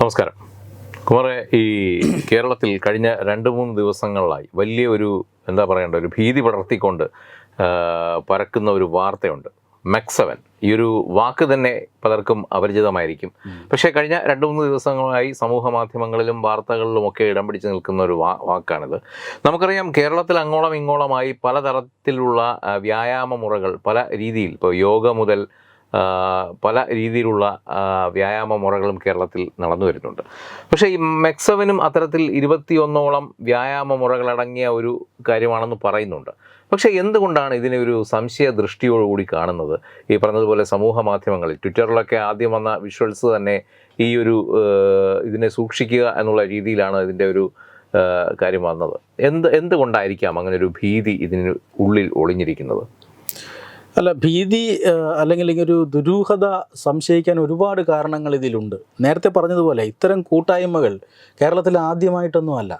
നമസ്കാരം. കുമാറെ ഈ കേരളത്തിൽ കഴിഞ്ഞ രണ്ട് മൂന്ന് ദിവസങ്ങളിലായി വലിയ ഒരു എന്താ പറയേണ്ട ഒരു ഭീതി പടർത്തിക്കൊണ്ട് പരക്കുന്ന ഒരു വാർത്തയുണ്ട്. മെക്സവൻ. ഈ ഒരു വാക്ക് തന്നെ പലർക്കും അപരിചിതമായിരിക്കും. പക്ഷേ കഴിഞ്ഞ രണ്ട് മൂന്ന് ദിവസങ്ങളായി സമൂഹ മാധ്യമങ്ങളിലും വാർത്തകളിലുമൊക്കെ ഇടം പിടിച്ച് നിൽക്കുന്ന ഒരു വാ വാക്കാണിത്. നമുക്കറിയാം കേരളത്തിൽ അങ്ങോളം ഇങ്ങോളമായി പലതരത്തിലുള്ള വ്യായാമ മുറകൾ പല രീതിയിൽ ഇപ്പോൾ യോഗ മുതൽ പല രീതിയിലുള്ള വ്യായാമ മുറകളും കേരളത്തിൽ നടന്നു വരുന്നുണ്ട്. പക്ഷേ ഈ മെക്സവനും അത്തരത്തിൽ ഇരുപത്തിയൊന്നോളം വ്യായാമ മുറകളടങ്ങിയ ഒരു കാര്യമാണെന്ന് പറയുന്നുണ്ട്. പക്ഷേ എന്തുകൊണ്ടാണ് ഇതിനെ ഒരു സംശയ ദൃഷ്ടിയോടുകൂടി കാണുന്നത്? ഈ പറഞ്ഞതുപോലെ സമൂഹ മാധ്യമങ്ങളിൽ ട്വിറ്ററിലൊക്കെ ആദ്യം വന്ന വിഷ്വൽസ് തന്നെ ഈ ഒരു ഇതിനെ സൂക്ഷിക്കുക എന്നുള്ള രീതിയിലാണ് ഇതിന്റെ ഒരു കാര്യം വന്നത്. എന്ത് എന്തുകൊണ്ടായിരിക്കാം അങ്ങനെ ഒരു ഭീതി ഇതിന് ഉള്ളിൽ ഒളിഞ്ഞിരിക്കുന്നത്? അല്ല ഭീതി അല്ലെങ്കിൽ ഒരു ദുരൂഹത സംശയിക്കാൻ ഒരുപാട് കാരണങ്ങൾ ഇതിലുണ്ട്. നേരത്തെ പറഞ്ഞതുപോലെ ഇത്തരം കൂട്ടായ്മകൾ കേരളത്തിൽ ആദ്യമായിട്ടൊന്നും അല്ല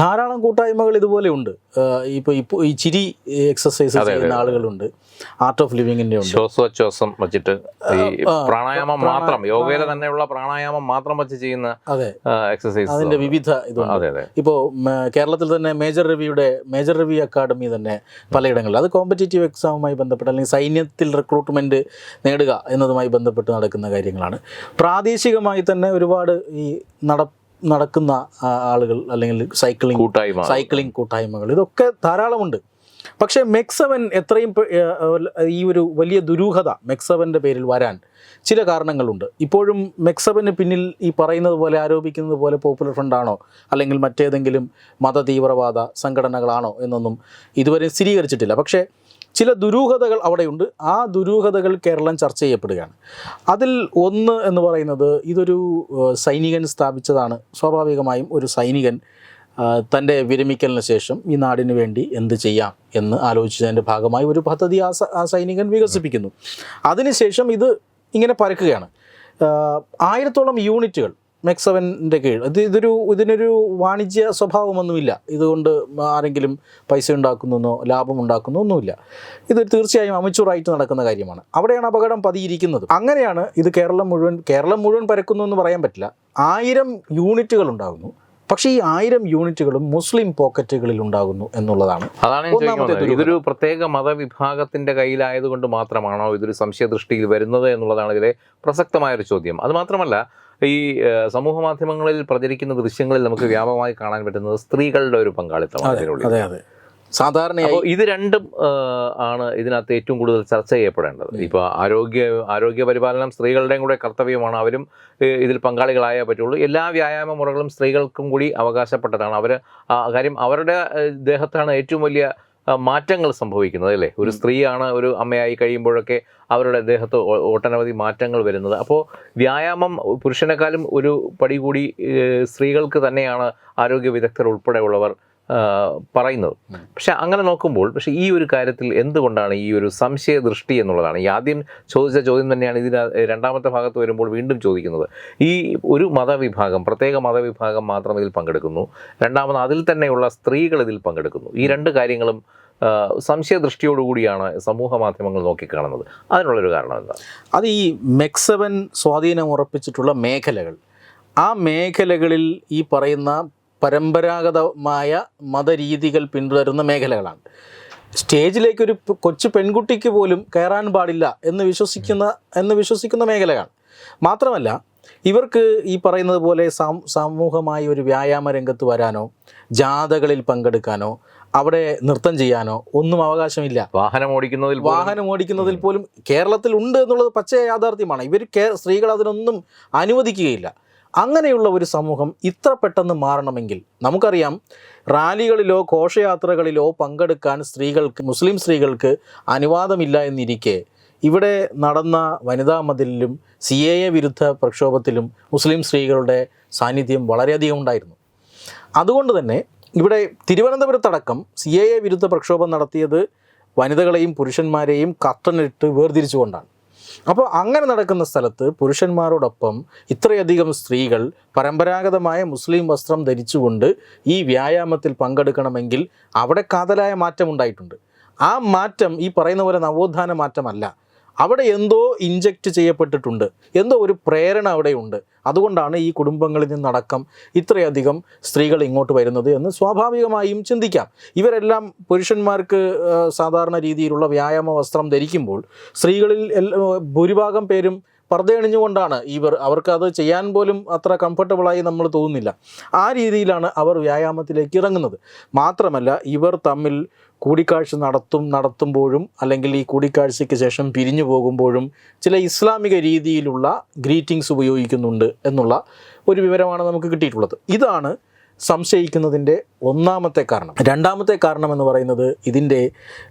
ധാരാളം കൂട്ടായ്മകൾ ഇതുപോലെ ഉണ്ട്. ഇപ്പോൾ ഇപ്പോൾ ഈ ചിരി എക്സസൈസ് ചെയ്യുന്ന ആളുകളുണ്ട്. ആർട്ട് ഓഫ് ലിവിങ്ങിന്റെ ഉണ്ട്. ശ്വാസോച്ഛ്വാസം വെച്ചിട്ട് ഈ പ്രാണായാമം മാത്രം യോഗയിലെ തന്നെയുള്ള പ്രാണായാമം മാത്രം വെച്ച് ചെയ്യുന്ന അതെ. എക്സസൈസ് അതിന്റെ വിവിധ ഇതുണ്ട്. ഇപ്പോൾ കേരളത്തിൽ തന്നെ മേജർ രവിയുടെ മേജർ രവി അക്കാഡമി തന്നെ പലയിടങ്ങളിൽ അത് കോമ്പറ്റേറ്റീവ് എക്സാമുമായി ബന്ധപ്പെട്ട് അല്ലെങ്കിൽ സൈന്യത്തിൽ റിക്രൂട്ട്മെന്റ് നേടുക എന്നതുമായി ബന്ധപ്പെട്ട് നടക്കുന്ന കാര്യങ്ങളാണ്. പ്രാദേശികമായി തന്നെ ഒരുപാട് ഈ നട നടക്കുന്ന ആളുകൾ അല്ലെങ്കിൽ സൈക്ലിംഗ് കൂട്ടായ്മ. സൈക്ലിംഗ് കൂട്ടായ്മകൾ. ഇതൊക്കെ ധാരാളമുണ്ട്. പക്ഷേ മെക്സവൻ എത്രയും ഈ ഒരു വലിയ ദുരൂഹത മെക്സവന്റെ പേരിൽ വരാൻ ചില കാരണങ്ങളുണ്ട്. ഇപ്പോഴും മെക്സവന് പിന്നിൽ ഈ പറയുന്നത് പോലെ ആരോപിക്കുന്നത് പോലെ പോപ്പുലർ ഫ്രണ്ടാണോ? അല്ലെങ്കിൽ മറ്റേതെങ്കിലും മത തീവ്രവാദ സംഘടനകളാണോ? എന്നൊന്നും ഇതുവരെ സ്ഥിരീകരിച്ചിട്ടില്ല. പക്ഷേ ചില ദുരൂഹതകൾ അവിടെയുണ്ട്. ആ ദുരൂഹതകൾ കേരളം ചർച്ച ചെയ്യപ്പെടുകയാണ്. അതിൽ ഒന്ന് എന്ന് പറയുന്നത് ഇതൊരു സൈനികൻ സ്ഥാപിച്ചതാണ്. സ്വാഭാവികമായും ഒരു സൈനികൻ തന്റെ വിരമിക്കലിന് ശേഷം ഈ നാടിന് വേണ്ടി എന്ത് ചെയ്യാം എന്ന് ആലോചിച്ചതിന്റെ ഭാഗമായി ഒരു പദ്ധതി ആ ആ സൈനികൻ വികസിപ്പിക്കുന്നു. അതിനുശേഷം ഇത് ഇങ്ങനെ പരക്കുകയാണ്. ആയിരത്തോളം യൂണിറ്റുകൾ മെക്സവന്റെ കീഴ്. ഇത് ഇതൊരു ഇതിനൊരു വാണിജ്യ സ്വഭാവമൊന്നുമില്ല. ഇതുകൊണ്ട് ആരെങ്കിലും പൈസ ഉണ്ടാക്കുന്നോ ലാഭം ഉണ്ടാക്കുന്നോ ഒന്നുമില്ല. ഇത് തീർച്ചയായും അമിച്ചുറായിട്ട് നടക്കുന്ന കാര്യമാണ്. അവിടെയാണ് അപകടം പതിയിരിക്കുന്നത്. അങ്ങനെയാണ് ഇത് കേരളം മുഴുവൻ കേരളം മുഴുവൻ പരക്കുന്നു എന്ന് പറയാൻ പറ്റില്ല. ആയിരം യൂണിറ്റുകൾ ഉണ്ടാകുന്നു. പക്ഷേ ഈ ആയിരം യൂണിറ്റുകളും മുസ്ലിം പോക്കറ്റുകളിൽ ഉണ്ടാകുന്നു എന്നുള്ളതാണ് അതാണ് ഇതൊരു പ്രത്യേക മതവിഭാഗത്തിന്റെ കയ്യിലായതുകൊണ്ട് മാത്രമാണോ ഇതൊരു സംശയദൃഷ്ടിയിൽ വരുന്നത് എന്നുള്ളതാണ് ഇതിലെ പ്രസക്തമായ ഒരു ചോദ്യം. അത് മാത്രമല്ല ഈ സമൂഹ മാധ്യമങ്ങളിൽ പ്രചരിക്കുന്ന ദൃശ്യങ്ങളിൽ നമുക്ക് വ്യാപകമായി കാണാൻ പറ്റുന്നത് സ്ത്രീകളുടെ ഒരു പങ്കാളിത്തമാണ് അതെ അതെ അതെ. സാധാരണയായി ഇത് രണ്ടും ആണ് ഇതിനകത്ത് ഏറ്റവും കൂടുതൽ ചർച്ച ചെയ്യപ്പെടേണ്ടത്. ഇപ്പോൾ ആരോഗ്യ ആരോഗ്യ പരിപാലനം സ്ത്രീകളുടെയും കൂടെ കർത്തവ്യമാണ്. അവരും ഇതിൽ പങ്കാളികളായേ പറ്റുള്ളൂ. എല്ലാ വ്യായാമ മുറകളും സ്ത്രീകൾക്കും കൂടി അവകാശപ്പെട്ടതാണ്. അവർ കാര്യം അവരുടെ ദേഹത്താണ് ഏറ്റവും വലിയ മാറ്റങ്ങൾ സംഭവിക്കുന്നത് അല്ലേ? ഒരു സ്ത്രീയാണ് ഒരു അമ്മയായി കഴിയുമ്പോഴൊക്കെ അവരുടെ ദേഹത്ത് ഒട്ടനവധി മാറ്റങ്ങൾ വരുന്നത്. അപ്പോൾ വ്യായാമം പുരുഷനേക്കാളും ഒരു പടി കൂടി സ്ത്രീകൾക്ക് തന്നെയാണ് ആരോഗ്യ വിദഗ്ധർ ഉൾപ്പെടെയുള്ളവർ ഉള്ളവർ പറയുന്നത്. പക്ഷെ അങ്ങനെ നോക്കുമ്പോൾ പക്ഷേ ഈ ഒരു കാര്യത്തിൽ എന്തുകൊണ്ടാണ് ഈ ഒരു സംശയ ദൃഷ്ടി എന്നുള്ളതാണ്? ഈ ആദ്യം ചോദിച്ച ചോദ്യം തന്നെയാണ് ഇതിന് രണ്ടാമത്തെ ഭാഗത്ത് വരുമ്പോൾ വീണ്ടും ചോദിക്കുന്നത്. ഈ ഒരു മതവിഭാഗം പ്രത്യേക മതവിഭാഗം മാത്രം ഇതിൽ പങ്കെടുക്കുന്നു. രണ്ടാമത് അതിൽ തന്നെയുള്ള സ്ത്രീകൾ ഇതിൽ പങ്കെടുക്കുന്നു. ഈ രണ്ട് കാര്യങ്ങളും സംശയദൃഷ്ടിയോടുകൂടിയാണ് സമൂഹ മാധ്യമങ്ങൾ നോക്കിക്കാണുന്നത്. അതിനുള്ളൊരു കാരണം എന്താ? അത് ഈ മെക്സവൻ സ്വാധീനം ഉറപ്പിച്ചിട്ടുള്ള മേഖലകൾ. ആ മേഖലകളിൽ ഈ പറയുന്ന പരമ്പരാഗതമായ മതരീതികൾ പിന്തുടരുന്ന മേഖലകളാണ്. സ്റ്റേജിലേക്ക് ഒരു കൊച്ചു പെൺകുട്ടിക്ക് പോലും കയറാൻ പാടില്ല എന്ന് വിശ്വസിക്കുന്ന എന്ന് വിശ്വസിക്കുന്ന മേഖലയാണ് മാത്രമല്ല ഇവർക്ക് ഈ പറയുന്നത് പോലെ സാമൂഹമായി ഒരു വ്യായാമ രംഗത്ത് വരാനോ ജാഥകളിൽ പങ്കെടുക്കാനോ അവിടെ നൃത്തം ചെയ്യാനോ ഒന്നും അവകാശമില്ല. വാഹനം ഓടിക്കുന്നതിൽ വാഹനം ഓടിക്കുന്നതിൽ പോലും കേരളത്തിൽ ഉണ്ട് എന്നുള്ളത് പച്ച യാഥാർത്ഥ്യമാണ്. ഇവർ കേ- സ്ത്രീകൾ അതിനൊന്നും അനുവദിക്കുകയില്ല. അങ്ങനെയുള്ള ഒരു സമൂഹം ഇത്ര പെട്ടെന്ന് മാറണമെങ്കിൽ നമുക്കറിയാം റാലികളിലോ ഘോഷയാത്രകളിലോ പങ്കെടുക്കാൻ സ്ത്രീകൾക്ക് മുസ്ലിം സ്ത്രീകൾക്ക് അനുവാദമില്ല എന്നിരിക്കെ ഇവിടെ നടന്ന വനിതാ മതിലിലും സി എ എ വിരുദ്ധ പ്രക്ഷോഭത്തിലും മുസ്ലിം സ്ത്രീകളുടെ സാന്നിധ്യം വളരെയധികം ഉണ്ടായിരുന്നു. അതുകൊണ്ട് തന്നെ ഇവിടെ തിരുവനന്തപുരത്തടക്കം സി എ എ വിരുദ്ധ പ്രക്ഷോഭം നടത്തിയത് വനിതകളെയും പുരുഷന്മാരെയും കത്തനിട്ട് വേർതിരിച്ചുകൊണ്ടാണ്. അപ്പോൾ അങ്ങനെ നടക്കുന്ന സ്ഥലത്ത് പുരുഷന്മാരോടൊപ്പം ഇത്രയധികം സ്ത്രീകൾ പരമ്പരാഗതമായ മുസ്ലിം വസ്ത്രം ധരിച്ചുകൊണ്ട് ഈ വ്യായാമത്തിൽ പങ്കെടുക്കണമെങ്കിൽ അവിടെ കാതലായ മാറ്റം ഉണ്ടായിട്ടുണ്ട്. ആ മാറ്റം ഈ പറയുന്ന പോലെ നവോത്ഥാന മാറ്റമല്ല. അവിടെ എന്തോ ഇഞ്ചക്റ്റ് ചെയ്യപ്പെട്ടിട്ടുണ്ട്. എന്തോ ഒരു പ്രേരണ അവിടെയുണ്ട്. അതുകൊണ്ടാണ് ഈ കുടുംബങ്ങളിൽ നിന്നടക്കം ഇത്രയധികം സ്ത്രീകൾ ഇങ്ങോട്ട് വരുന്നത് എന്ന് സ്വാഭാവികമായും ചിന്തിക്കാം. ഇവരെല്ലാം പുരുഷന്മാർക്ക് സാധാരണ രീതിയിലുള്ള വ്യായാമ വസ്ത്രം ധരിക്കുമ്പോൾ സ്ത്രീകളിൽ ഭൂരിഭാഗം പേരും പർദ്ദയണിഞ്ഞുകൊണ്ടാണ് ഇവർ അവർക്കത് ചെയ്യാൻ പോലും അത്ര കംഫർട്ടബിളായി നമ്മൾ തോന്നുന്നില്ല. ആ രീതിയിലാണ് അവർ വ്യായാമത്തിലേക്ക് ഇറങ്ങുന്നത്. മാത്രമല്ല ഇവർ തമ്മിൽ കൂടിക്കാഴ്ച നടത്തും നടത്തുമ്പോഴും അല്ലെങ്കിൽ ഈ കൂടിക്കാഴ്ചയ്ക്ക് ശേഷം പിരിഞ്ഞു പോകുമ്പോഴും ചില ഇസ്ലാമിക രീതിയിലുള്ള ഗ്രീറ്റിംഗ്സ് ഉപയോഗിക്കുന്നുണ്ട് എന്നുള്ള ഒരു വിവരമാണ് നമുക്ക് കിട്ടിയിട്ടുള്ളത്. ഇതാണ് സംശയിക്കുന്നതിന്റെ ഒന്നാമത്തെ കാരണം. രണ്ടാമത്തെ കാരണം എന്ന് പറയുന്നത് ഇതിന്റെ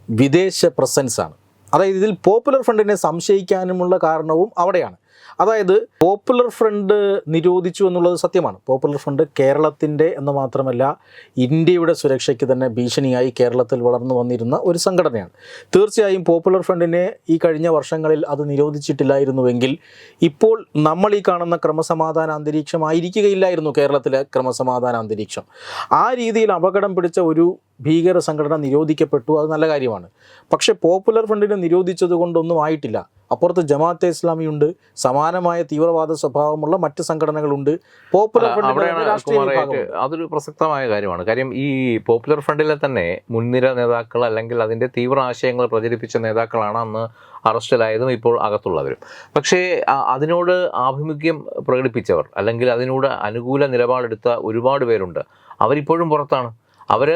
വിദേശ പ്രസൻസാണ് അതായത് ഇതിൽ പോപ്പുലർ ഫ്രണ്ടിനെ സംശയിക്കാനുമുള്ള കാരണവും അവിടെയാണ്. അതായത് പോപ്പുലർ ഫ്രണ്ട് നിരോധിച്ചു എന്നുള്ളത് സത്യമാണ്. പോപ്പുലർ ഫ്രണ്ട് കേരളത്തിന്റെ എന്ന് മാത്രമല്ല ഇന്ത്യയുടെ സുരക്ഷയ്ക്ക് തന്നെ ഭീഷണിയായി കേരളത്തിൽ വളർന്നു വന്നിരുന്ന ഒരു സംഘടനയാണ്. തീർച്ചയായും പോപ്പുലർ ഫ്രണ്ടിനെ ഈ കഴിഞ്ഞ വർഷങ്ങളിൽ അത് നിരോധിച്ചിട്ടില്ലായിരുന്നുവെങ്കിൽ ഇപ്പോൾ നമ്മൾ ഈ കാണുന്ന ക്രമസമാധാന അന്തരീക്ഷമായിരിക്കുകയില്ലായിരുന്നു കേരളത്തിലെ ക്രമസമാധാന അന്തരീക്ഷം. ആ രീതിയിൽ അപകടം പിടിച്ച ഒരു ഭീകര സംഘടന നിരോധിക്കപ്പെട്ടു അത് നല്ല കാര്യമാണ്. പക്ഷേ പോപ്പുലർ ഫ്രണ്ടിനെ നിരോധിച്ചത് കൊണ്ടൊന്നും ആയിട്ടില്ല. അപ്പുറത്ത് ജമാഅത്തെ ഇസ്ലാമിയുണ്ട് സമാനമായ തീവ്രവാദ സ്വഭാവമുള്ള മറ്റ് സംഘടനകളുണ്ട്. Popular front. അതൊരു പ്രസക്തമായ കാര്യമാണ്. കാര്യം ഈ പോപ്പുലർ ഫ്രണ്ടിലെ തന്നെ മുൻനിര നേതാക്കൾ അല്ലെങ്കിൽ അതിന്റെ തീവ്ര ആശയങ്ങൾ പ്രചരിപ്പിച്ച നേതാക്കളാണ് അന്ന് അറസ്റ്റിലായതും ഇപ്പോൾ അകത്തുള്ളവരും. പക്ഷേ അതിനോട് ആഭിമുഖ്യം പ്രകടിപ്പിച്ചവർ അല്ലെങ്കിൽ അതിനോട് അനുകൂല നിലപാടെടുത്ത ഒരുപാട് പേരുണ്ട്. അവരിപ്പോഴും പുറത്താണ്. അവർ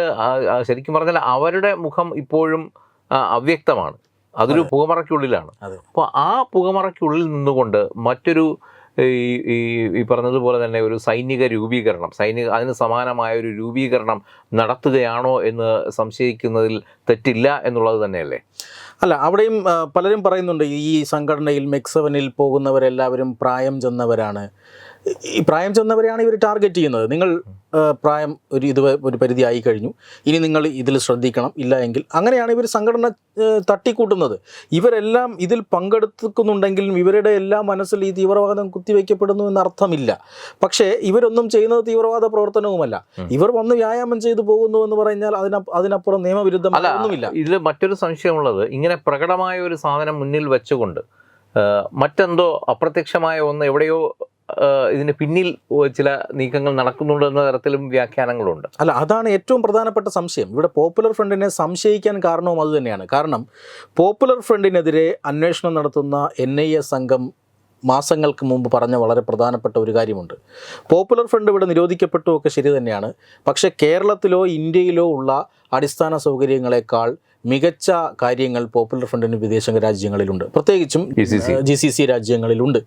ശരിക്കും പറഞ്ഞാൽ അവരുടെ മുഖം ഇപ്പോഴും അവ്യക്തമാണ്. അതൊരു പുകമറയ്ക്കുള്ളിലാണ്. അപ്പോൾ ആ പുകമറയ്ക്കുള്ളിൽ നിന്നുകൊണ്ട് മറ്റൊരു ഈ ഈ പറഞ്ഞതുപോലെ തന്നെ ഒരു സൈനിക രൂപീകരണം സൈനിക അതിന് സമാനമായ ഒരു രൂപീകരണം നടത്തുകയാണോ എന്ന് സംശയിക്കുന്നതിൽ തെറ്റില്ല എന്നുള്ളത് തന്നെയല്ലേ? അല്ല അവിടെയും പലരും പറയുന്നുണ്ട് ഈ സംഘടനയിൽ മെക്സവനിൽ പോകുന്നവരെല്ലാവരും പ്രായം ചെന്നവരാണ്. ഈ പ്രായം ചെന്നവരെയാണ് ഇവർ ടാർഗറ്റ് ചെയ്യുന്നത്. നിങ്ങൾ പ്രായം ഒരു ഇത് ഒരു പരിധി ആയി കഴിഞ്ഞു. ഇനി നിങ്ങൾ ഇതിൽ ശ്രദ്ധിക്കണം ഇല്ല എങ്കിൽ. അങ്ങനെയാണ് ഇവർ സംഘടന തട്ടിക്കൂട്ടുന്നത്. ഇവരെല്ലാം ഇതിൽ പങ്കെടുക്കുന്നുണ്ടെങ്കിലും ഇവരുടെ എല്ലാ മനസ്സിൽ ഈ തീവ്രവാദം കുത്തിവെക്കപ്പെടുന്നു എന്നർത്ഥമില്ല. പക്ഷേ ഇവരൊന്നും ചെയ്യുന്നത് തീവ്രവാദ പ്രവർത്തനവുമല്ല. ഇവർ വന്ന് വ്യായാമം ചെയ്തു പോകുന്നു എന്ന് പറഞ്ഞാൽ അതിന അതിനപ്പുറം നിയമവിരുദ്ധം ഒന്നുമില്ല. ഇതിൽ മറ്റൊരു സംശയമുള്ളത് ഇങ്ങനെ പ്രകടമായ ഒരു സാധനം മുന്നിൽ വെച്ചുകൊണ്ട് മറ്റെന്തോ അപ്രത്യക്ഷമായ ഒന്ന് എവിടെയോ ഇതിന് പിന്നിൽ ചില നീക്കങ്ങൾ നടക്കുന്നുണ്ട് എന്ന തരത്തിലും വ്യാഖ്യാനങ്ങളുണ്ട്. അല്ല അതാണ് ഏറ്റവും പ്രധാനപ്പെട്ട സംശയം. ഇവിടെ പോപ്പുലർ ഫ്രണ്ടിനെ സംശയിക്കാൻ കാരണവും അത് തന്നെയാണ്. കാരണം പോപ്പുലർ ഫ്രണ്ടിനെതിരെ അന്വേഷണം നടത്തുന്ന എൻ ഐ എ സംഘം മാസങ്ങൾക്ക് മുമ്പ് പറഞ്ഞ വളരെ പ്രധാനപ്പെട്ട ഒരു കാര്യമുണ്ട്. പോപ്പുലർ ഫ്രണ്ട് ഇവിടെ നിരോധിക്കപ്പെട്ടു ഒക്കെ ശരി തന്നെയാണ്. പക്ഷേ കേരളത്തിലോ ഇന്ത്യയിലോ ഉള്ള അടിസ്ഥാന സൗകര്യങ്ങളെക്കാൾ മികച്ച കാര്യങ്ങൾ പോപ്പുലർ ഫ്രണ്ടിന് വിദേശ രാജ്യങ്ങളിലുണ്ട്. പ്രത്യേകിച്ചും. ജി സി സി രാജ്യങ്ങളിലുണ്ട്.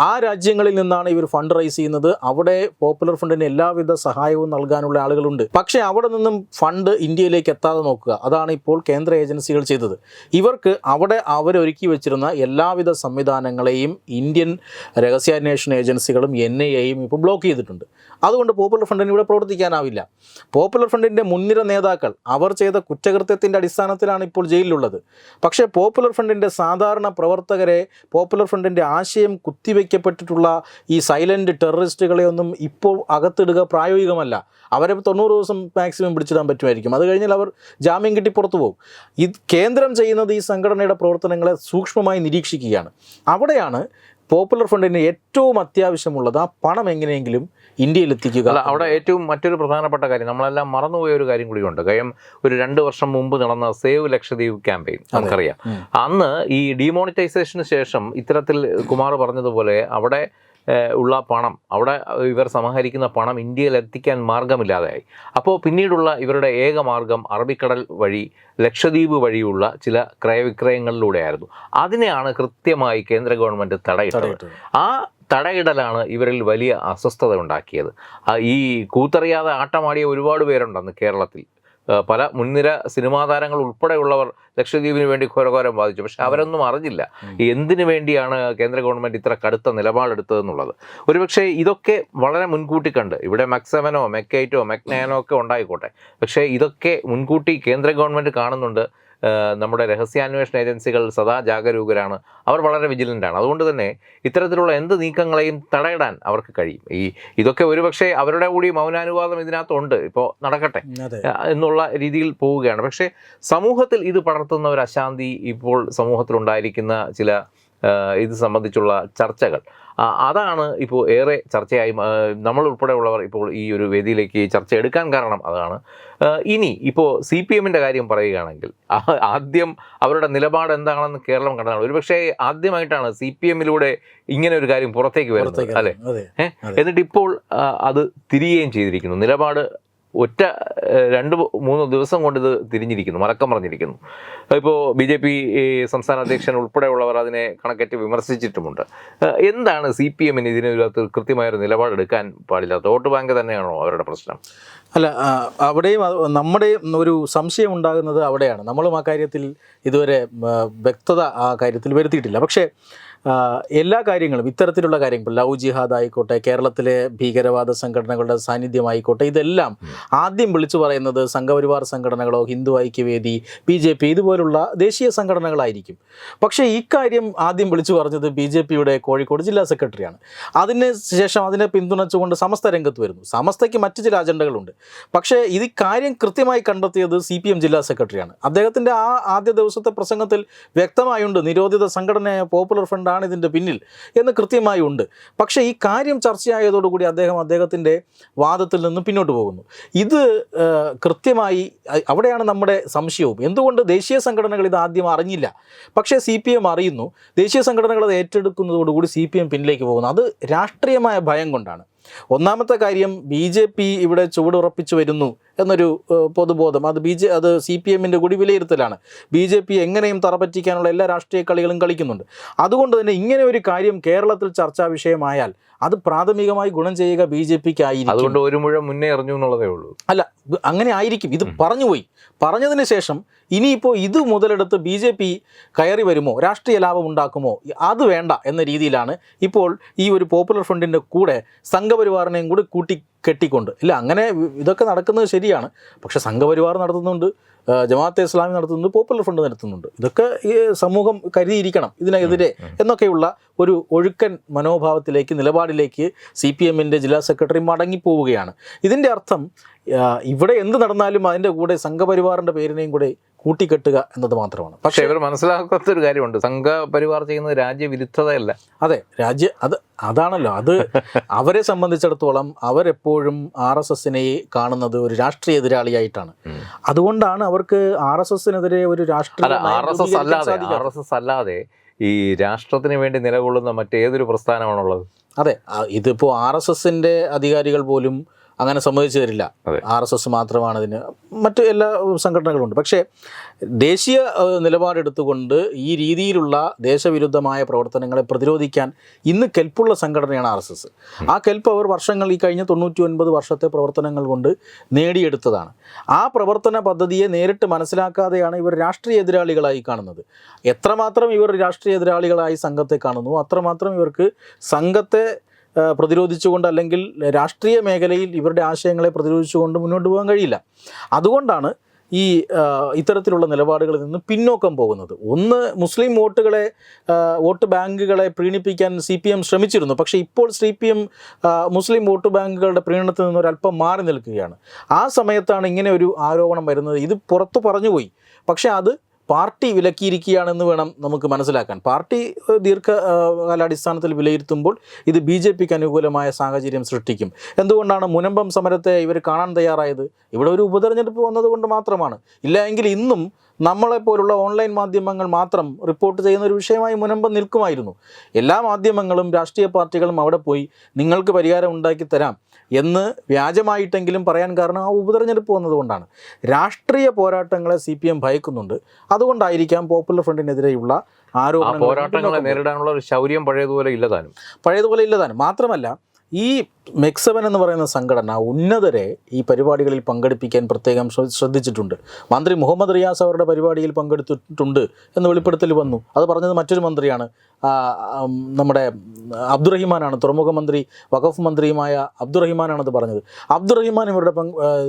ആ രാജ്യങ്ങളിൽ നിന്നാണ് ഇവർ ഫണ്ട് റൈസ് ചെയ്യുന്നത്. അവിടെ പോപ്പുലർ ഫ്രണ്ടിന് എല്ലാവിധ സഹായവും നൽകാനുള്ള ആളുകളുണ്ട്. പക്ഷേ അവിടെ നിന്നും ഫണ്ട് ഇന്ത്യയിലേക്ക് എത്താതെ നോക്കുക. അതാണ് ഇപ്പോൾ കേന്ദ്ര ഏജൻസികൾ ചെയ്തത്. ഇവർക്ക് അവിടെ അവരൊരുക്കി വെച്ചിരുന്ന എല്ലാവിധ സംവിധാനങ്ങളെയും ഇന്ത്യൻ രഹസ്യാന്വേഷണ ഏജൻസികളും എൻ ഐ എയും ഇപ്പോൾ ബ്ലോക്ക് ചെയ്തിട്ടുണ്ട്. അതുകൊണ്ട് പോപ്പുലർ ഫ്രണ്ടിന് ഇവിടെ പ്രവർത്തിക്കാനാവില്ല. പോപ്പുലർ ഫ്രണ്ടിന്റെ മുൻനിര നേതാക്കൾ അവർ ചെയ്ത കുറ്റകൃത്യത്തിന്റെ അടിസ്ഥാനത്തിലാണ് ഇപ്പോൾ ജയിലിലുള്ളത്. പക്ഷേ പോപ്പുലർ ഫ്രണ്ടിന്റെ സാധാരണ പ്രവർത്തകരെ പോപ്പുലർ ഫ്രണ്ടിന്റെ ആശയം കുത്തിവെക്കപ്പെട്ടിട്ടുള്ള ഈ സൈലന്റ് ടെററിസ്റ്റുകളെ ഒന്നും ഇപ്പോൾ അകത്തിടുക പ്രായോഗികമല്ല. അവരെ തൊണ്ണൂറ് ദിവസം മാക്സിമം പിടിച്ചിടാൻ പറ്റുമായിരിക്കും. അത് കഴിഞ്ഞാൽ അവർ ജാമ്യം കിട്ടി പുറത്തു പോകും. ഇത് കേന്ദ്രം ചെയ്യുന്നത് ഈ സംഘടനയുടെ പ്രവർത്തനങ്ങളെ സൂക്ഷ്മമായി നിരീക്ഷിക്കുകയാണ്. അവിടെയാണ് പോപ്പുലർ ഫ്രണ്ടിന് ഏറ്റവും അത്യാവശ്യമുള്ളത് ആ പണം എങ്ങനെയെങ്കിലും ഇന്ത്യയിൽ എത്തിക്കുക അല്ല അവിടെ ഏറ്റവും മറ്റൊരു പ്രധാനപ്പെട്ട കാര്യം നമ്മളെല്ലാം മറന്നുപോയ ഒരു കാര്യം കൂടിയുണ്ട്. കാര്യം ഒരു രണ്ട് വർഷം മുമ്പ് നടന്ന സേവ് ലക്ഷദ്വീപ് ക്യാമ്പയിൻ നമുക്കറിയാം. അന്ന് ഈ ഡിമോണിറ്റൈസേഷന് ശേഷം ഇത്തരത്തിൽ കുമാർ പറഞ്ഞതുപോലെ അവിടെ ഉള്ള പണം അവിടെ ഇവർ സമാഹരിക്കുന്ന പണം ഇന്ത്യയിൽ എത്തിക്കാൻ മാർഗമില്ലാതെയായി അപ്പോൾ പിന്നീടുള്ള ഇവരുടെ ഏക മാർഗം അറബിക്കടൽ വഴി ലക്ഷദ്വീപ് വഴിയുള്ള ചില ക്രയവിക്രയങ്ങളിലൂടെയായിരുന്നു. അതിനെയാണ് കൃത്യമായി കേന്ദ്ര ഗവൺമെന്റ് തടയിട്ടത്. ആ തടയിടലാണ് ഇവരിൽ വലിയ അസ്വസ്ഥത ഉണ്ടാക്കിയത്. ഈ കൂത്തറിയാതെ ആട്ടമാടിയ ഒരുപാട് പേരുണ്ടെന്ന് കേരളത്തിൽ. പല മുൻനിര സിനിമാ താരങ്ങൾ ഉൾപ്പെടെയുള്ളവർ ലക്ഷദ്വീപിന് വേണ്ടി ഘോരഘോരം ബാധിച്ചു പക്ഷെ അവരൊന്നും അറിഞ്ഞില്ല. എന്തിനു വേണ്ടിയാണ് കേന്ദ്ര ഗവൺമെന്റ് ഇത്ര കടുത്ത നിലപാടെടുത്തതെന്നുള്ളത്. ഒരുപക്ഷെ ഇതൊക്കെ വളരെ മുൻകൂട്ടി കണ്ട്. ഇവിടെ മെക്സവനോ മെക്കൈറ്റോ മെക്നയനോ ഒക്കെ ഉണ്ടായിക്കോട്ടെ. പക്ഷേ ഇതൊക്കെ മുൻകൂട്ടി കേന്ദ്ര ഗവൺമെന്റ് കാണുന്നുണ്ട്. നമ്മുടെ രഹസ്യാന്വേഷണ ഏജൻസികൾ സദാ ജാഗരൂകരാണ്. അവർ വളരെ വിജിലന്റ് ആണ്. അതുകൊണ്ട് തന്നെ ഇത്തരത്തിലുള്ള എന്ത് നീക്കങ്ങളെയും തടയിടാൻ അവർക്ക് കഴിയും. ഈ ഇതൊക്കെ ഒരുപക്ഷെ അവരുടെ കൂടി മൗനാനുവാദം ഇതിനകത്തുണ്ട്. ഇപ്പോൾ നടക്കട്ടെ. എന്നുള്ള രീതിയിൽ പോവുകയാണ്. പക്ഷേ സമൂഹത്തിൽ ഇത് പടർത്തുന്ന ഒരു അശാന്തി ഇപ്പോൾ സമൂഹത്തിലുണ്ടായിരിക്കുന്ന ചില ഇത് സംബന്ധിച്ചുള്ള ചർച്ചകൾ. അതാണ് ഇപ്പോൾ ഏറെ ചർച്ചയായി നമ്മൾ ഉൾപ്പെടെയുള്ളവർ ഇപ്പോൾ ഈ ഒരു വേദിയിലേക്ക് ചർച്ച എടുക്കാൻ കാരണം അതാണ്. ഇനി ഇപ്പോൾ സി പി എമ്മിന്റെ കാര്യം പറയുകയാണെങ്കിൽ ആദ്യം അവരുടെ നിലപാട് എന്താണെന്ന് കേരളം കണ്ടതാണ്. ഒരുപക്ഷേ ആദ്യമായിട്ടാണ് സി പി എമ്മിലൂടെ ഇങ്ങനെ ഒരു കാര്യം പുറത്തേക്ക് വരുന്നത് അല്ലേ? എന്നിട്ട് ഇപ്പോൾ അത്. തിരികുകയും ചെയ്തിരിക്കുന്നു. നിലപാട് ഒറ്റ രണ്ട് മൂന്ന് ദിവസം കൊണ്ട് ഇത് തിരിഞ്ഞിരിക്കുന്നു മലക്കം പറഞ്ഞിരിക്കുന്നു ഇപ്പോൾ ബി ജെ പി സംസ്ഥാന അധ്യക്ഷൻ ഉൾപ്പെടെയുള്ളവർ അതിനെ കണക്കേറ്റ് വിമർശിച്ചിട്ടുമുണ്ട്. എന്താണ് സി പി എമ്മിന് ഇതിനകത്ത് കൃത്യമായൊരു നിലപാടെടുക്കാൻ പാടില്ലാത്ത വോട്ട് ബാങ്ക് തന്നെയാണോ അവരുടെ പ്രശ്നം? അല്ല അവിടെയും നമ്മുടെയും നമ്മുടെ ഒരു സംശയം ഉണ്ടാകുന്നത് അവിടെയാണ്. നമ്മളും ആ കാര്യത്തിൽ ഇതുവരെ വ്യക്തത ആ കാര്യത്തിൽ വരുത്തിയിട്ടില്ല. പക്ഷേ എല്ലാ കാര്യങ്ങളും ഇത്തരത്തിലുള്ള കാര്യങ്ങൾ ലവ് ജിഹാദ് ആയിക്കോട്ടെ കേരളത്തിലെ ഭീകരവാദ സംഘടനകളുടെ സാന്നിധ്യമായിക്കോട്ടെ ഇതെല്ലാം ആദ്യം വിളിച്ചു പറയുന്നത് Sangh Parivar സംഘടനകളോ Hindu Aikya Vedi B J P ഇതുപോലുള്ള ദേശീയ സംഘടനകളായിരിക്കും. പക്ഷേ ഇക്കാര്യം കാര്യം ആദ്യം വിളിച്ചു പറഞ്ഞത് ബി ജെ പിയുടെ കോഴിക്കോട് ജില്ലാ സെക്രട്ടറിയാണ്. അതിന് ശേഷം അതിനെ പിന്തുണച്ചുകൊണ്ട് സമസ്ത രംഗത്ത് വരുന്നു. സമസ്തയ്ക്ക് മറ്റു ചില അജണ്ടകളുണ്ട്. പക്ഷേ ഇത് കാര്യം കൃത്യമായി കണ്ടെത്തിയത് സി പി എം ജില്ലാ സെക്രട്ടറിയാണ്. അദ്ദേഹത്തിന്റെ ആ ആദ്യ ദിവസത്തെ പ്രസംഗത്തിൽ വ്യക്തമായുണ്ട് നിരോധിത സംഘടനയായ പോപ്പുലർ ഫ്രണ്ടാണ് ഇതിന്റെ പിന്നിൽ എന്ന് കൃത്യമായി ഉണ്ട്. പക്ഷേ ഈ കാര്യം ചർച്ചയായതോടുകൂടി അദ്ദേഹം അദ്ദേഹത്തിന്റെ വാദത്തിൽ നിന്ന് പിന്നോട്ട് പോകുന്നു. ഇത് കൃത്യമായി അവിടെയാണ് നമ്മുടെ സംശയവും. എന്തുകൊണ്ട് ദേശീയ സംഘടനകൾ ഇത് ആദ്യം അറിഞ്ഞില്ല? പക്ഷേ സി പി എം അറിയുന്നു. ദേശീയ സംഘടനകൾ അത് ഏറ്റെടുക്കുന്നതോടുകൂടി സി പി എം പിന്നിലേക്ക് പോകുന്നു. അത് രാഷ്ട്രീയമായ ഭയം കൊണ്ടാണ്. ഒന്നാമത്തെ കാര്യം ബി ജെ പി ഇവിടെ ചുവടുറപ്പിച്ചു വരുന്നു. എന്നൊരു പൊതുബോധം. അത് ബി ജെ അത് സി പി എമ്മിന്റെ കൂടി വിലയിരുത്തലാണ്. ബി ജെ പി എങ്ങനെയും തറപറ്റിക്കാനുള്ള എല്ലാ രാഷ്ട്രീയ കളികളും കളിക്കുന്നുണ്ട്. അതുകൊണ്ട് തന്നെ ഇങ്ങനെ ഒരു കാര്യം കേരളത്തിൽ ചർച്ചാ വിഷയമായാൽ അത് പ്രാഥമികമായി ഗുണം ചെയ്യുക ബി ജെ പിക്ക് ആയിരിക്കും അതുകൊണ്ട് ഒരു മുഴം മുന്നേ എറിഞ്ഞു എന്നുള്ളതേ ഉള്ളൂ. അല്ല അങ്ങനെ ആയിരിക്കും. ഇത് പറഞ്ഞുപോയി. പറഞ്ഞതിന് ശേഷം ഇനിയിപ്പോൾ ഇത് മുതലെടുത്ത് ബി ജെ പി കയറി വരുമോ? രാഷ്ട്രീയ ലാഭം ഉണ്ടാക്കുമോ? അത് വേണ്ട എന്ന രീതിയിലാണ് ഇപ്പോൾ ഈ ഒരു പോപ്പുലർ ഫ്രണ്ടിന്റെ കൂടെ സംഘപരിവാറിനെയും കൂടി കൂട്ടി കെട്ടിക്കൊണ്ട്. ഇല്ല അങ്ങനെ ഇതൊക്കെ നടക്കുന്നത് ശരിയാണ്. പക്ഷെ സംഘപരിവാർ നടത്തുന്നുണ്ട് ജമാഅത്ത് ഇസ്ലാമി നടത്തുന്നുണ്ട് പോപ്പുലർ ഫ്രണ്ട് നടത്തുന്നുണ്ട്. ഇതൊക്കെ ഈ സമൂഹം കരുതിയിരിക്കണം ഇതിനെതിരെ എന്നൊക്കെയുള്ള ഒരു ഒഴുക്കൻ മനോഭാവത്തിലേക്ക് നിലപാടിലേക്ക് സി പി എമ്മിന്റെ ജില്ലാ സെക്രട്ടറി മടങ്ങിപ്പോവുകയാണ്. ഇതിന്റെ അർത്ഥം ഇവിടെ എന്ത് നടന്നാലും അതിന്റെ കൂടെ സംഘപരിവാറിന്റെ പേരിനെയും കൂടെ കൂട്ടിക്കെട്ടുക എന്നത് മാത്രമാണ്. പക്ഷേ ഇവർ മനസ്സിലാക്കാത്തൊരു കാര്യമുണ്ട്. സംഘപരിവാർ ചെയ്യുന്നത് രാജ്യവിരുദ്ധതയല്ല. അതെ രാജ്യ അത് അതാണല്ലോ. അത് അവരെ സംബന്ധിച്ചിടത്തോളം അവരെപ്പോഴും ആർ എസ് എസിനെ കാണുന്നത് ഒരു രാഷ്ട്രീയ എതിരാളിയായിട്ടാണ്. അതുകൊണ്ടാണ് അവർക്ക് ആർ എസ് എസിനെതിരെ ഒരു രാഷ്ട്രീയ അല്ല നയം ആർ എസ് എസ് അല്ലാതെ. ആർ എസ് എസ് അല്ലാതെ ഈ രാഷ്ട്രത്തിന് വേണ്ടി നിലകൊള്ളുന്ന മറ്റേതൊരു പ്രസ്ഥാനമാണുള്ളത്? അതെ ഇതിപ്പോൾ ഇതിപ്പോ ആർ എസ് എസിന്റെ അധികാരികൾ പോലും അങ്ങനെ സമ്മതിച്ചു തരില്ല. ആർ എസ് എസ് മാത്രമാണ് ഇതിന് മറ്റ് എല്ലാ സംഘടനകളുണ്ട്. പക്ഷേ ദേശീയ നിലപാടെടുത്തുകൊണ്ട് ഈ രീതിയിലുള്ള ദേശവിരുദ്ധമായ പ്രവർത്തനങ്ങളെ പ്രതിരോധിക്കാൻ ഇന്ന് കെൽപ്പുള്ള സംഘടനയാണ് ആർ എസ് എസ്. ആ കെൽപ്പ് അവർ വർഷങ്ങൾ ഈ കഴിഞ്ഞ തൊണ്ണൂറ്റി ഒൻപത് വർഷത്തെ പ്രവർത്തനങ്ങൾ കൊണ്ട് നേടിയെടുത്തതാണ്. ആ പ്രവർത്തന പദ്ധതിയെ നേരിട്ട് മനസ്സിലാക്കാതെയാണ് ഇവർ രാഷ്ട്രീയ എതിരാളികളായി കാണുന്നത്. എത്രമാത്രം ഇവർ രാഷ്ട്രീയ എതിരാളികളായി സംഘത്തെ കാണുന്നു അത്രമാത്രം ഇവർക്ക് സംഘത്തെ പ്രതിരോധിച്ചുകൊണ്ട് അല്ലെങ്കിൽ രാഷ്ട്രീയ മേഖലയിൽ ഇവരുടെ ആശയങ്ങളെ പ്രതിരോധിച്ചുകൊണ്ട് മുന്നോട്ട് പോകാൻ കഴിയില്ല. അതുകൊണ്ടാണ് ഈ ഇത്തരത്തിലുള്ള നിലപാടുകളിൽ നിന്ന് പിന്നോക്കം പോകുന്നത്. ഒന്ന് മുസ്ലിം വോട്ടുകളെ വോട്ട് ബാങ്കുകളെ പ്രീണിപ്പിക്കാൻ സി പി എം ശ്രമിച്ചിരുന്നു. പക്ഷേ ഇപ്പോൾ സി പി എം മുസ്ലിം വോട്ട് ബാങ്കുകളുടെ പ്രീണനത്തിൽ നിന്ന് ഒരല്പം മാറി നിൽക്കുകയാണ്. ആ സമയത്താണ് ഇങ്ങനെ ഒരു ആരോപണം വരുന്നത്. ഇത് പുറത്തു പറഞ്ഞുപോയി പക്ഷേ അത് പാർട്ടി വിലക്കിയിരിക്കുകയാണെന്ന് വേണം നമുക്ക് മനസ്സിലാക്കാൻ. പാർട്ടി ദീർഘകാലാടിസ്ഥാനത്തിൽ വിലയിരുത്തുമ്പോൾ ഇത് ബി ജെ പിക്ക് അനുകൂലമായ സാഹചര്യം സൃഷ്ടിക്കും. എന്തുകൊണ്ടാണ് മുനമ്പം സമരത്തെ ഇവർ കാണാൻ തയ്യാറായത്? ഇവിടെ ഒരു ഉപതെരഞ്ഞെടുപ്പ് വന്നതുകൊണ്ട് മാത്രമാണ്. ഇല്ല എങ്കിൽ ഇന്നും നമ്മളെപ്പോലുള്ള ഓൺലൈൻ മാധ്യമങ്ങൾ മാത്രം റിപ്പോർട്ട് ചെയ്യുന്ന ഒരു വിഷയമായി മുനമ്പ് നിൽക്കുമായിരുന്നു. എല്ലാ മാധ്യമങ്ങളും രാഷ്ട്രീയ പാർട്ടികളും അവിടെ പോയി നിങ്ങൾക്ക് പരിഹാരം ഉണ്ടാക്കി തരാം എന്ന് വ്യാജമായിട്ടെങ്കിലും പറയാൻ കാരണം ആ ഉപതെരഞ്ഞെടുപ്പ് വന്നതുകൊണ്ടാണ് രാഷ്ട്രീയ പോരാട്ടങ്ങളെ സി പി എം ഭയക്കുന്നുണ്ട്. അതുകൊണ്ടായിരിക്കാം പോപ്പുലർ ഫ്രണ്ടിനെതിരെയുള്ള ആരോപണങ്ങൾ പോരാട്ടങ്ങളെ നേരിടാനുള്ള ഒരു ശൗര്യം പഴയതുപോലെ ഇല്ലതാനും പഴയതുപോലെ ഇല്ലതാനും മാത്രമല്ല ഈ മെക്സവൻ എന്ന് പറയുന്ന സംഘടന ഉന്നതരെ ഈ പരിപാടികളിൽ പങ്കെടുപ്പിക്കാൻ പ്രത്യേകം ശ്ര- ശ്രദ്ധിച്ചിട്ടുണ്ട്. മന്ത്രി മുഹമ്മദ് റിയാസ് അവരുടെ പരിപാടിയിൽ പങ്കെടുത്തിട്ടുണ്ട് എന്ന് വെളിപ്പെടുത്തൽ വന്നു. അത് പറഞ്ഞത് മറ്റൊരു മന്ത്രിയാണ്. നമ്മുടെ അബ്ദുറഹിമാനാണ്. തുറമുഖ മന്ത്രി വഖഫ് മന്ത്രിയുമായ അബ്ദുറഹിമാനാണ് അത് പറഞ്ഞത്. അബ്ദുറഹിമാൻ ഇവരുടെ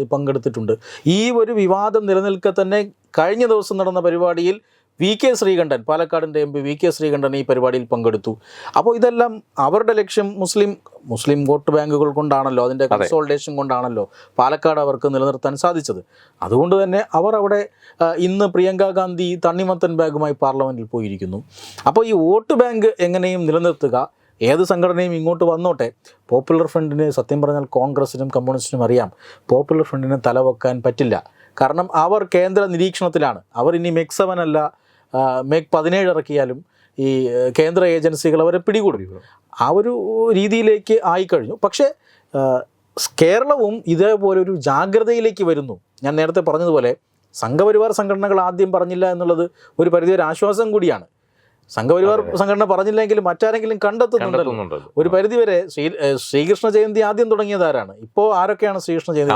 പങ്കെടുത്തിട്ടുണ്ട്. ഈ ഒരു വിവാദം നിലനിൽക്കെ തന്നെ കഴിഞ്ഞ ദിവസം നടന്ന പരിപാടിയിൽ വി കെ ശ്രീകണ്ഠൻ പാലക്കാടിന്റെ M P V K Sreekandan ഈ പരിപാടിയിൽ പങ്കെടുത്തു. അപ്പോൾ ഇതെല്ലാം അവരുടെ ലക്ഷ്യം മുസ്ലിം മുസ്ലിം വോട്ട് ബാങ്കുകൾ കൊണ്ടാണല്ലോ അതിന്റെ കൺസോൾട്ടേഷൻ കൊണ്ടാണല്ലോ പാലക്കാട് അവർക്ക് നിലനിർത്താൻ സാധിച്ചത്. അതുകൊണ്ട് തന്നെ അവർ അവിടെ ഇന്ന് പ്രിയങ്ക ഗാന്ധി തണ്ണിമത്തൻ ബാഗുമായി പാർലമെന്റിൽ പോയിരിക്കുന്നു. അപ്പോൾ ഈ വോട്ട് ബാങ്ക് എങ്ങനെയും നിലനിർത്തുക ഏത് സംഘടനയും ഇങ്ങോട്ട് വന്നോട്ടെ പോപ്പുലർ ഫ്രണ്ടിന് സത്യം പറഞ്ഞാൽ കോൺഗ്രസിനും കമ്മ്യൂണിസ്റ്റിനും അറിയാം പോപ്പുലർ ഫ്രണ്ടിന് തലവെക്കാൻ പറ്റില്ല. കാരണം അവർ കേന്ദ്ര നിരീക്ഷണത്തിലാണ്. അവർ ഇനി മെക്സവനല്ല മെക് പതിനേഴ് ഇറക്കിയാലും ഈ കേന്ദ്ര ഏജൻസികൾ അവരെ പിടികൂടും. ആ ഒരു രീതിയിലേക്ക് ആയിക്കഴിഞ്ഞു. പക്ഷേ കേരളവും ഇതേപോലെ ഒരു ജാഗ്രതയിലേക്ക് വരുന്നു. ഞാൻ നേരത്തെ പറഞ്ഞതുപോലെ സംഘപരിവാർ സംഘടനകൾ ആദ്യം പറഞ്ഞില്ല എന്നുള്ളത് ഒരു പരിധിവരെ ആശ്വാസം കൂടിയാണ്. സംഘപരിവാർ സംഘടന പറഞ്ഞില്ലെങ്കിലും മറ്റാരെങ്കിലും കണ്ടെത്തുന്നുണ്ട് ഒരു പരിധിവരെ ശ്രീ ശ്രീകൃഷ്ണ ജയന്തി ആദ്യം തുടങ്ങിയതാരാണ്? ഇപ്പോ ഇപ്പോൾ ആരൊക്കെയാണ് ശ്രീകൃഷ്ണ ജയന്തി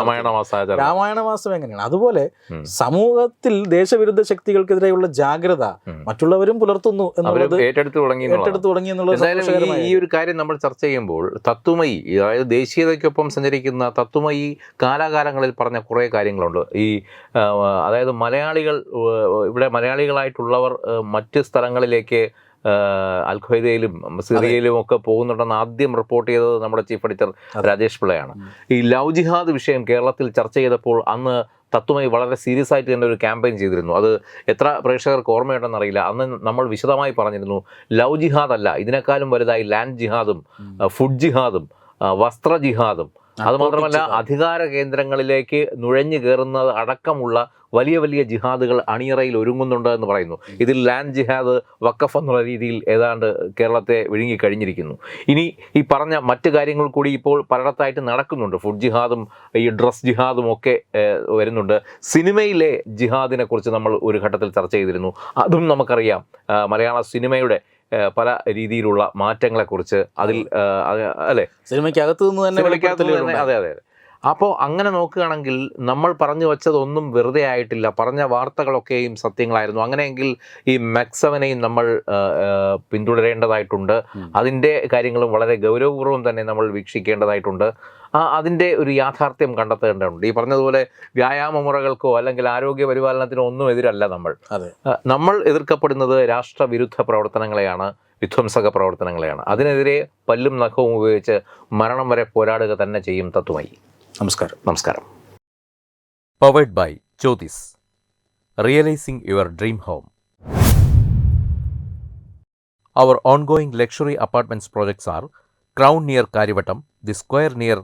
രാമായണ മാസം എങ്ങനെയാണ്? അതുപോലെ സമൂഹത്തിൽ ദേശവിരുദ്ധ ശക്തികൾക്കെതിരെയുള്ള ജാഗ്രത മറ്റുള്ളവരും പുലർത്തുന്നു എന്നുള്ളത് ഏറ്റെടുത്ത് തുടങ്ങി ഏറ്റെടുത്ത് തുടങ്ങി എന്നുള്ളത് ഈ ഒരു കാര്യം നമ്മൾ ചർച്ച ചെയ്യുമ്പോൾ തത്വമയി അതായത് ദേശീയതയ്ക്കൊപ്പം സഞ്ചരിക്കുന്ന തത്വമയി കാലാകാലങ്ങളിൽ പറഞ്ഞ കുറേ കാര്യങ്ങളുണ്ട്. ഈ അതായത് മലയാളികൾ ഇവിടെ മലയാളികളായിട്ടുള്ളവർ മറ്റ് സ്ഥലങ്ങളിലേക്ക് അൽ ഖ്വയ്ദയിലും സിറിയയിലും ഒക്കെ പോകുന്നുണ്ടെന്ന് ആദ്യം റിപ്പോർട്ട് ചെയ്തത് നമ്മുടെ ചീഫ് എഡിറ്റർ രാജേഷ് പിള്ളയാണ്. ഈ ലവ് ജിഹാദ് വിഷയം കേരളത്തിൽ ചർച്ച ചെയ്തപ്പോൾ അന്ന് തത്വമായി വളരെ സീരിയസ് ആയിട്ട് തന്നെ ഒരു ക്യാമ്പയിൻ ചെയ്തിരുന്നു. അത് എത്ര പ്രേക്ഷകർക്ക് ഓർമ്മയുണ്ടെന്ന് അറിയില്ല. അന്ന് നമ്മൾ വിശദമായി പറഞ്ഞിരുന്നു ലവ് ജിഹാദ് അല്ല ഇതിനേക്കാളും വലുതായി ലാൻഡ് ജിഹാദും ഫുഡ് ജിഹാദും വസ്ത്ര ജിഹാദും അത് മാത്രമല്ല അധികാര കേന്ദ്രങ്ങളിലേക്ക് നുഴഞ്ഞു കയറുന്നത് അടക്കമുള്ള വലിയ വലിയ ജിഹാദുകൾ അണിയറയിൽ ഒരുങ്ങുന്നുണ്ട് എന്ന് പറയുന്നു. ഇതിൽ ലാൻഡ് ജിഹാദ് വക്കഫ് എന്നുള്ള രീതിയിൽ ഏതാണ്ട് കേരളത്തെ വിഴുങ്ങിക്കഴിഞ്ഞിരിക്കുന്നു ഇനി ഈ പറഞ്ഞ മറ്റു കാര്യങ്ങൾ കൂടി ഇപ്പോൾ പലയിടത്തായിട്ട് നടക്കുന്നുണ്ട്. ഫുഡ് ജിഹാദും ഈ ഡ്രസ് ജിഹാദും ഒക്കെ വരുന്നുണ്ട്. സിനിമയിലെ ജിഹാദിനെ കുറിച്ച് നമ്മൾ ഒരു ഘട്ടത്തിൽ ചർച്ച ചെയ്തിരുന്നു. അതും നമുക്കറിയാം. മലയാള സിനിമയുടെ പല രീതിയിലുള്ള മാറ്റങ്ങളെക്കുറിച്ച് അതിൽ അല്ലെ? സിനിമയ്ക്കകത്ത് നിന്ന് തന്നെ സിനിമയ്ക്കകത്ത് തന്നെ അതെ അതെ അതെ. അപ്പോൾ അങ്ങനെ നോക്കുകയാണെങ്കിൽ നമ്മൾ പറഞ്ഞു വച്ചതൊന്നും വെറുതെ ആയിട്ടില്ല. പറഞ്ഞ വാർത്തകളൊക്കെയും സത്യങ്ങളായിരുന്നു. അങ്ങനെയെങ്കിൽ ഈ മെക്സവനെയും നമ്മൾ പിന്തുടരേണ്ടതായിട്ടുണ്ട്. അതിന്റെ കാര്യങ്ങളും വളരെ ഗൗരവപൂർവം തന്നെ നമ്മൾ വീക്ഷിക്കേണ്ടതായിട്ടുണ്ട്. അതിന്റെ ഒരു യാഥാർത്ഥ്യം കണ്ടെത്തേണ്ടതുണ്ട്. ഈ പറഞ്ഞതുപോലെ വ്യായാമ മുറകൾക്കോ അല്ലെങ്കിൽ ആരോഗ്യ പരിപാലനത്തിനോ ഒന്നും എതിരല്ല നമ്മൾ. അതെ. നമ്മൾ എതിർക്കപ്പെടുന്നത് രാഷ്ട്രവിരുദ്ധ പ്രവർത്തനങ്ങളെയാണ് വിധ്വംസക പ്രവർത്തനങ്ങളെയാണ്. അതിനെതിരെ പല്ലും നഖവും ഉപയോഗിച്ച് മരണം വരെ പോരാടുക തന്നെ ചെയ്യും തത്വമായി. നമസ്കാരം. നമസ്കാരം. Powered by Jyothis realising your dream home our ongoing luxury apartments projects R crown near Kariyavattom the square near